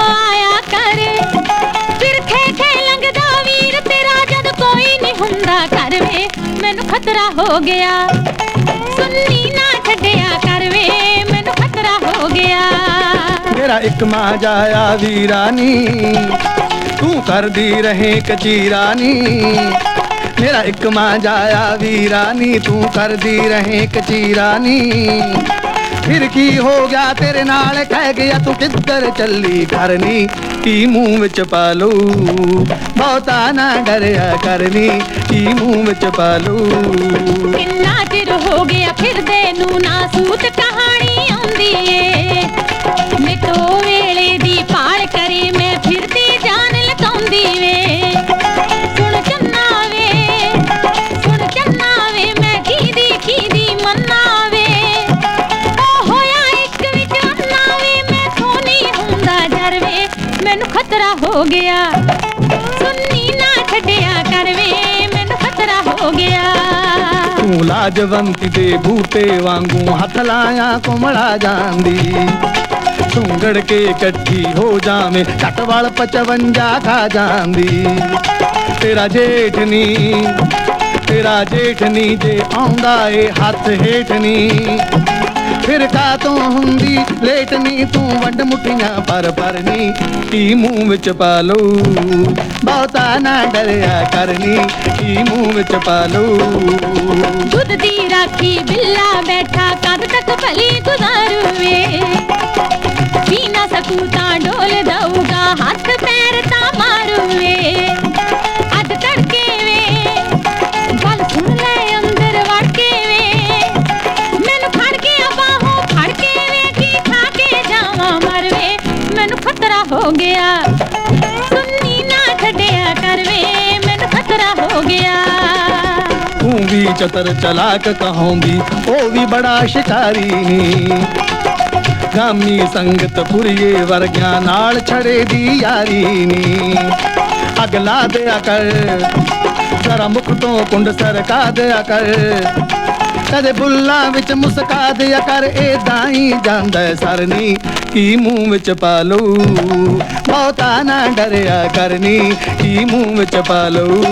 ਆਇਆ ਕਰ। ਫਿਰ ਖੇ ਖੇ ਵੀਰ, ਤੇਰਾ ਜਦ ਕੋਈ ਨਹੀਂ ਹੁੰਦਾ ਘਰ ਵੇ। ਮੈਨੂੰ ਖਤਰਾ ਹੋ ਗਿਆ। ਸੁੰਨੀ ਨਾ ਛੱਡਿਆ ਕਰ ਵੇ, ਮੈਨੂੰ ਖਤਰਾ ਹੋ ਗਿਆ। ਮੇਰਾ ਇੱਕ ਮਾਂ ਜਾਇਆ ਵੀਰਾਨੀ, ਤੂੰ ਕਰਦੀ ਰਹੇ ਕਚੀਰਾਨੀ। ਮੇਰਾ ਇੱਕ ਮਾਂ ਜਾਇਆ ਵੀਰਾਨੀ, ਤੂੰ ਕਰਦੀ ਰਹੇ ਕਚੀਰਾਨੀ। ਫਿਰ ਕੀ ਹੋ ਗਿਆ? ਤੇਰੇ ਨਾਲ ਕਹਿ ਗਿਆ, ਤੂੰ ਕਿੱਧਰ ਚੱਲੀ? ਕਰਨੀ ਕੀ ਮੂੰਹ ਵਿੱਚ ਪਾ ਲੂ ਬਹੁਤਾ ਨਾ ਡਰਿਆ ਕਰਨੀ ਕੀ ਮੂੰਹ ਵਿੱਚ ਪਾ ਲੂ ਕਿੰਨਾ ਚਿਰ ਹੋ ਗਿਆ ਫਿਰਦੇ ਨੂੰ ਨਾ ਸੂਤ ਕਹਾਣੀ ਆਉਂਦੀ ਏ। ਮਿੱਟੋ ਮੈਨੂੰ ਖਤਰਾ ਹੋ ਗਿਆ ਸੁੰਨੀ ਨਾ ਛੱਡਿਆ ਕਰ ਵੇ ਮੈਨੂੰ ਖਤਰਾ ਹੋ ਗਿਆ ਤੂੰ ਲਾਜਵੰਤੀ ਦੇ ਬੂਟੇ ਵਾਂਗੂ ਹੱਥ ਲਾਇਆ ਕੁਮੜਾ ਜਾਂਦੀ ਸੁੰਗੜ ਕੇ ਇਕੱਠੀ ਹੋ ਜਾਵੇਂ ਘਟ ਵਾਲ 55 ਖਾ ਜਾਂਦੀ ਤੇਰਾ ਜੇਠ ਨੀ ਤੇਰਾ ਜੇਠ ਨੀ ਜੇ ਆਉਂਦਾ ਏ ਹੱਥ ਹੇਠ ਨੀ ਫਿਰ ਕਾ ਤੋਂ ਹੁੰਦੀ ਲੇਟ ਨੀ ਤੂੰ ਵੱਡ ਮੁੱਠੀਆਂ ਪਰ ਪਰ ਨੀ ਕੀ ਮੂੰਹ ਵਿੱਚ ਪਾ ਲਊ ਬਹੁਤਾ ਨਾ ਡਰਿਆ ਕਰਨੀ ਕੀ ਮੂੰਹ ਵਿੱਚ ਪਾ ਲਊ ਦੁੱਧ ਦੀ ਰਾਖੀ ਬਿੱਲਾ ਬੈਠਾ ਕਦ ਤੱਕ ਭਲੀ ਗੁਜ਼ਾਰੂਵੇ ਪੀ ਨਾ ਸਕੂ ਤਾਂ ਡੋਲ ਦਊਗਾ ਹੱਥ ਪੈਰ हो गया। सुननी ना खटिया करवे मैं खतरा हो गया। तू भी चतर चलाक कहूँगी ओ भी बड़ा शिकारी। नी गामी संगत पुरिए वर्गिया नाल छड़े दी यारी नी अगला दया कर, जरा मुख तो कुंड सर का दया कर। ਕਦੇ ਬੁੱਲਾਂ ਵਿੱਚ ਮੁਸਕਾ ਦਿਆ ਕਰ, ਏਦਾਂ ਹੀ ਜਾਂਦਾ ਸਰਨੀ। ਕੀ ਮੂੰਹ ਵਿੱਚ ਪਾ ਲਊ? ਬਹੁਤਾ ਨਾ ਡਰਿਆ ਕਰਨੀ, ਕੀ ਮੂੰਹ ਵਿੱਚ ਪਾ ਲਊ?